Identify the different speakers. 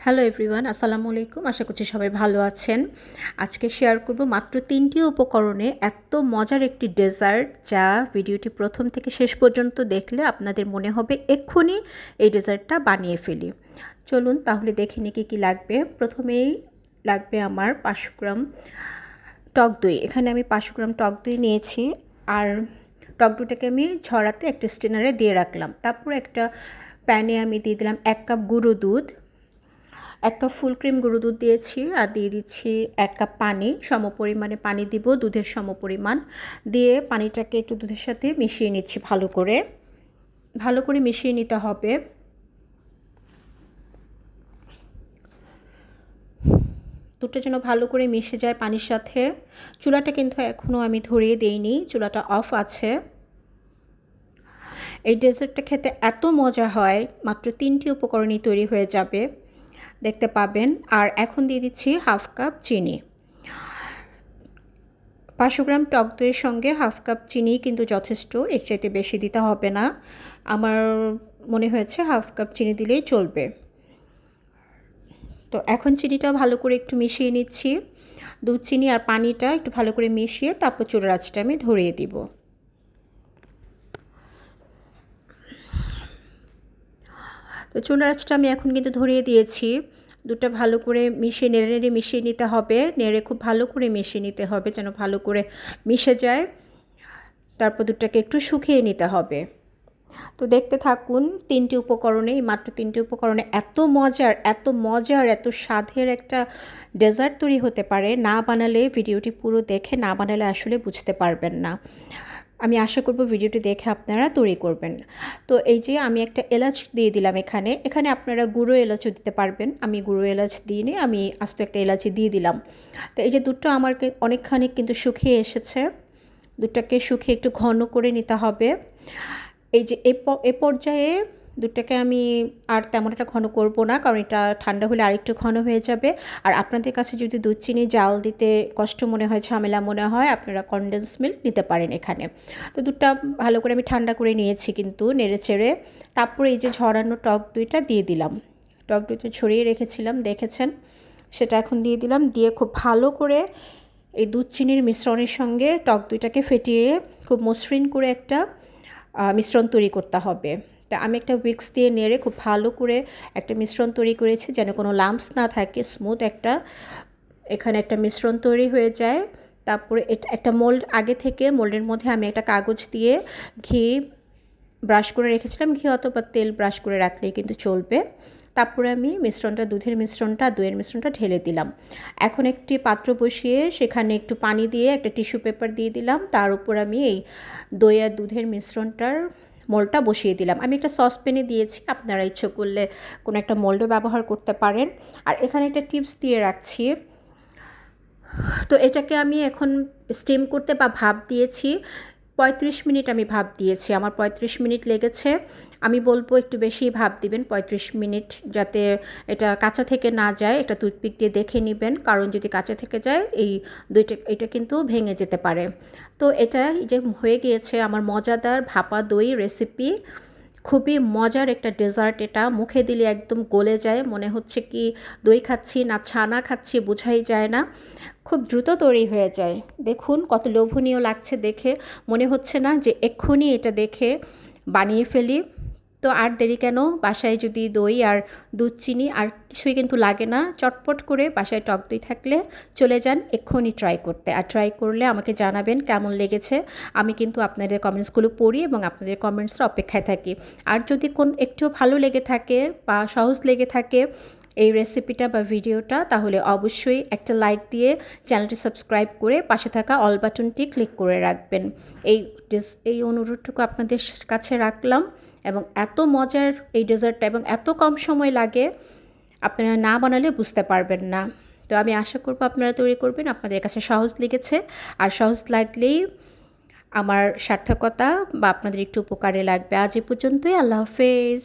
Speaker 1: Hello everyone আসসালামু আলাইকুম। আশা করছি সবাই ভালো আছেন। আজকে শেয়ার করব মাত্র তিনটি উপকরণে এত মজার একটি ডেজার্ট যা ভিডিওটি প্রথম থেকে শেষ পর্যন্ত দেখলে আপনাদের মনে হবে এক্ষুনি এই ডেজার্টটা বানিয়ে ফেলি। চলুন তাহলে দেখে নিই কী কী লাগবে। প্রথমেই লাগবে আমার পাঁচশো গ্রাম টক দই। এখানে আমি পাঁচশো গ্রাম টক দই নিয়েছি আর টক দইটাকে আমি ঝরাতে একটা স্টেনারে দিয়ে রাখলাম। তারপর একটা প্যানে আমি দিয়ে দিলাম এক কাপ গুঁড়ো দুধ। এক কাপ ফুল ক্রিম গুঁড়ো দুধ দিয়েছি আর দিয়ে দিচ্ছি এক কাপ পানি। সম পরিমাণে পানি দিব দুধের সম পরিমাণ দিয়ে পানিটাকে একটু দুধের সাথে মিশিয়ে নিচ্ছি ভালো করে। ভালো করে মিশিয়ে নিতে হবে। দুধটা যেন ভালো করে মিশে যায় পানির সাথে। চুলাটা কিন্তু এখনও আমি ধরিয়ে দিইনি, চুলাটা অফ আছে। এই ডেজার্টটা খেতে এত মজা হয়, মাত্র তিনটি উপকরণই তৈরি হয়ে যাবে। দেখতে পাবেন। আর এখন দিয়ে দিচ্ছি হাফ কাপ চিনি। পাঁচশো গ্রাম টক দইয়ের সঙ্গে হাফ কাপ চিনি কিন্তু যথেষ্ট, এর চাইতে বেশি দিতে হবে না। আমার মনে হয়েছে হাফ কাপ চিনি দিলেই চলবে। তো এখন চিনিটা ভালো করে একটু মিশিয়ে নিচ্ছি। দুধ, চিনি আর পানিটা একটু ভালো করে মিশিয়ে তারপর চুলার আঁচটা আমি ধরিয়ে দিব। তো চুলার আঁচটা আমি এখন কিন্তু ধরিয়ে দিয়েছি। দুধটা ভালো করে মিশিয়ে নেড়ে নেড়ে মিশিয়ে নিতে হবে। নেড়ে খুব ভালো করে মিশিয়ে নিতে হবে যেন ভালো করে মিশে যায়। তারপর দুধটাকে একটু শুকিয়ে নিতে হবে। তো দেখতে থাকুন, তিনটি উপকরণে মাত্র তিনটি উপকরণে এত মজার এত মজার, এত স্বাদের একটা ডেজার্ট তৈরি হতে পারে। না বানালে ভিডিওটি পুরো দেখে, না বানালে আসলে বুঝতে পারবেন না। আমি আশা করব ভিডিওটি দেখে আপনারা তৈরি করবেন। তো এই যে আমি একটা এলাচ দিয়ে দিলাম এখানে। এখানে আপনারা গুঁড়ো এলাচও দিতে পারবেন। আমি গুঁড়ো এলাচ দিয়ে নিয়ে আমি আস্ত একটা এলাচি দিয়ে দিলাম। তো এই যে দুধটা আমার অনেকখানি কিন্তু শুকিয়ে এসেছে। দুধটাকে শুকিয়ে একটু ঘন করে নিতে হবে। এই যে এ পর্যায়ে দুধটাকে আমি আর তেমন একটা ঘন করব না, কারণ এটা ঠান্ডা হলে আরেকটু ঘন হয়ে যাবে। আর আপনাদের কাছে যদি দুধ চিনি জাল দিতে কষ্ট মনে হয়, ঝামেলা মনে হয়, আপনারা কনডেন্স মিল্ক নিতে পারেন এখানে। তো দুধটা ভালো করে আমি ঠান্ডা করে নিয়েছি কিন্তু নেড়ে চেড়ে তারপরে এই যে ঝরানো টক দইটা দিয়ে দিলাম। টক দইটা ছড়িয়ে রেখেছিলাম, দেখেছেন? সেটা এখন দিয়ে দিলাম, দিয়ে খুব ভালো করে এই দুধ চিনির মিশ্রণের সঙ্গে টক দইটাকে ফেটিয়ে খুব মসৃণ করে একটা মিশ্রণ তৈরি করতে হবে। তা আমি একটা উইক্স দিয়ে নেড়ে খুব ভালো করে একটা মিশ্রণ তৈরি করেছি যেন কোনো লাম্পস না থাকে স্মুথ একটা, এখানে একটা মিশ্রণ তৈরি হয়ে যায়। তারপরে এটা, একটা মোল্ড আগে থেকে মোল্ডের মধ্যে আমি একটা কাগজ দিয়ে ঘি ব্রাশ করে রেখেছিলাম, ঘি অথবা তেল ব্রাশ করে রাখলেই কিন্তু চলবে। তারপরে আমি মিশ্রণটা, দুধের মিশ্রণটা, দইয়ের মিশ্রণটা ঢেলে দিলাম। এখন একটি পাত্র বসিয়ে সেখানে একটু পানি দিয়ে একটা টিস্যু পেপার দিয়ে দিলাম। তার উপর আমি এই দই আর দুধের মিশ্রণটার মোলটা বসিয়ে দিলাম। আমি একটা সসপ্যানে দিয়েছি, আপনারা ইচ্ছে করলে কোনো একটা মোল্ডও ব্যবহার করতে পারেন। আর এখানে একটা টিপস দিয়ে রাখছি। তো এটাকে আমি এখন স্টিম করতে বা ভাপ দিয়েছি। পঁয়ত্রিশ মিনিট আমি ভাব দিয়েছি, আমার পঁয়ত্রিশ মিনিট লেগেছে। আমি বলব একটু বেশি ভাব দিবেন, পঁয়ত্রিশ মিনিট যাতে এটা কাঁচা থেকে না যায় এটা টুথপিক দিয়ে দেখে নেবেন, কারণ যদি কাঁচা থেকে যায়, এই দুইটা, এটা কিন্তু ভেঙে যেতে পারে। তো এটা যে হয়ে গিয়েছে আমার মজাদার ভাপা দই রেসিপি খুবই মজার একটা ডেজার্ট এটা। মুখে দিলে একদম গলে যায়, মনে হচ্ছে কি দই খাচ্ছি না ছানা খাচ্ছি, বোঝাই যায় না। খুব দ্রুত তৈরি হয়ে যায়। দেখুন কত লোভনীয় লাগছে দেখে। মনে হচ্ছে না যে এক্ষুনি এটা দেখে বানিয়ে ফেলি। তো আর দেরি কেন? বাসায় যদি দই আর দুধ, চিনি আর কিছুই কিন্তু লাগে না, চটপট করে বাসায় টক দই থাকলে চলে যান, এক্ষুনি ট্রাই করতে। আর ট্রাই করলে আমাকে জানাবেন কেমন লেগেছে। আমি কিন্তু আপনাদের কমেন্টসগুলো পড়ি এবং আপনাদের কমেন্টসের অপেক্ষায় থাকি। আর যদি কোন একটু ভালো লেগে থাকে বা সহজ লেগে থাকে এই রেসিপিটা বা ভিডিওটা তাহলে অবশ্যই একটা লাইক দিয়ে চ্যানেলটি সাবস্ক্রাইব করে পাশে থাকা অল বাটনটি ক্লিক করে রাখবেন। এই এই অনুরোধটুকু আপনাদের কাছে রাখলাম এবং এত মজার এই ডেজার্টটা এবং এত কম সময় লাগে, আপনারা না বানালে বুঝতে পারবেন না। তো আমি আশা করব আপনারা তৈরি করবেন, আপনাদের কাছে সহজ লেগেছে। আর সহজ লাগলেই আমার সার্থকতা বা আপনাদের একটু উপকারে লাগবে। আজ এ পর্যন্তই, আল্লাহ হাফেজ।